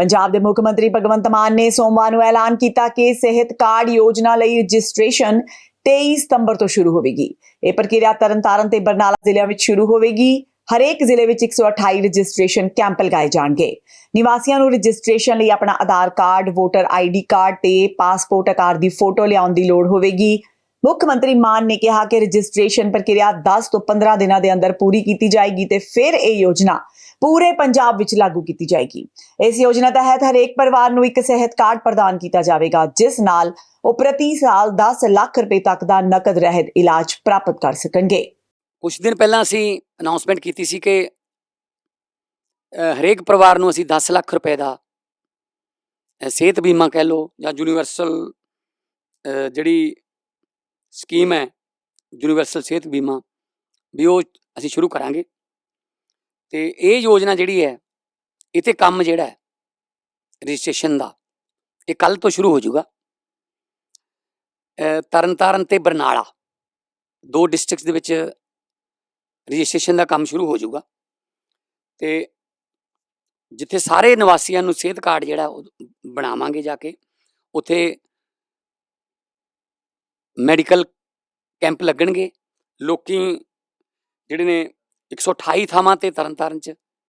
ਪੰਜਾਬ ਦੇ ਮੁੱਖ ਮੰਤਰੀ ਭਗਵੰਤ ਮਾਨ ਨੇ ਸੋਮਵਾਰ ਨੂੰ ਐਲਾਨ ਕੀਤਾ ਕਿ ਸਿਹਤ ਕਾਰਡ ਯੋਜਨਾ ਲਈ ਰਜਿਸਟ੍ਰੇਸ਼ਨ 23 ਸਤੰਬਰ ਤੋਂ ਸ਼ੁਰੂ ਹੋਵੇਗੀ। ਇਹ ਪ੍ਰਕਿਰਿਆ ਤਰਨਤਾਰਨ ਤੇ ਬਰਨਾਲਾ ਜ਼ਿਲ੍ਹਿਆਂ ਵਿੱਚ ਸ਼ੁਰੂ ਹੋਵੇਗੀ। ਹਰੇਕ ਜ਼ਿਲ੍ਹੇ ਵਿੱਚ 128 ਰਜਿਸਟ੍ਰੇਸ਼ਨ ਕੈਂਪ ਲਗਾਏ ਜਾਣਗੇ। ਨਿਵਾਸੀਆਂ ਨੂੰ ਰਜਿਸਟ੍ਰੇਸ਼ਨ ਲਈ ਆਪਣਾ Aadhaar card, voter ID card ਤੇ ਪਾਸਪੋਰਟ ਆਕਾਰ ਦੀ ਫੋਟੋ ਲਿਆਉਣ ਦੀ ਲੋੜ ਹੋਵੇਗੀ। ਮੁੱਖ ਮੰਤਰੀ ਮਾਨ ਨੇ ਕਿਹਾ ਕਿ ਰਜਿਸਟ੍ਰੇਸ਼ਨ ਪ੍ਰਕਿਰਿਆ 10 ਤੋਂ 15 ਦਿਨਾਂ ਦੇ ਅੰਦਰ ਪੂਰੀ ਕੀਤੀ ਜਾਏਗੀ ਤੇ ਫਿਰ ਇਹ ਯੋਜਨਾ ਪੂਰੇ ਪੰਜਾਬ ਵਿੱਚ ਲਾਗੂ ਕੀਤੀ ਜਾਏਗੀ। ਇਸ ਯੋਜਨਾ ਤਹਿਤ ਹਰੇਕ ਪਰਿਵਾਰ ਨੂੰ ਇੱਕ ਸਿਹਤ ਕਾਰਡ ਪ੍ਰਦਾਨ ਕੀਤਾ ਜਾਵੇਗਾ, ਜਿਸ ਨਾਲ ਉਹ ਪ੍ਰਤੀ ਸਾਲ 10 ਲੱਖ ਰੁਪਏ ਤੱਕ ਦਾ ਨਕਦ ਰਹਿਤ ਇਲਾਜ ਪ੍ਰਾਪਤ ਕਰ ਸਕਣਗੇ। ਕੁਝ ਦਿਨ ਪਹਿਲਾਂ ਅਸੀਂ ਅਨਾਉਂਸਮੈਂਟ ਕੀਤੀ ਸੀ ਕਿ ਹਰੇਕ ਪਰਿਵਾਰ ਨੂੰ ਅਸੀਂ 10 ਲੱਖ ਰੁਪਏ ਦਾ ਸਿਹਤ ਬੀਮਾ ਕਹਿ ਲਓ ਜਾਂ ਯੂਨੀਵਰਸਲ ਜਿਹੜੀ ਸਕੀਮ ਹੈ ਯੂਨੀਵਰਸਲ ਸਿਹਤ ਬੀਮਾ, ਵੀ ਉਹ ਅਸੀਂ ਸ਼ੁਰੂ ਕਰਾਂਗੇ। ਤੇ ਇਹ ਯੋਜਨਾ ਜਿਹੜੀ ਹੈ ਇਹ ਤੇ ਕੰਮ ਜਿਹੜਾ ਹੈ, ਰਜਿਸਟ੍ਰੇਸ਼ਨ ਦਾ, ਇਹ ਕੱਲ ਤੋਂ ਸ਼ੁਰੂ ਹੋ ਜਾਊਗਾ। ਤਰਨਤਾਰਨ ਤੇ ਬਰਨਾਲਾ, ਦੋ ਡਿਸਟ੍ਰਿਕਟਸ ਦੇ ਵਿੱਚ ਰਜਿਸਟ੍ਰੇਸ਼ਨ ਦਾ ਕੰਮ ਸ਼ੁਰੂ ਹੋ ਜਾਊਗਾ। ਤੇ ਜਿੱਥੇ ਸਾਰੇ ਨਿਵਾਸੀਆਂ ਨੂੰ ਸਿਹਤ ਕਾਰਡ ਜਿਹੜਾ ਉਹ ਬਣਾਵਾਂਗੇ ਜਾ ਕੇ, ਉੱਥੇ ਮੈਡੀਕਲ ਕੈਂਪ ਲੱਗਣਗੇ। ਲੋਕੀ ਜਿਹੜੇ ਨੇ 128 ਥਾਵਾਂ ਤੇ ਤਰਨਤਾਰਨ ਚ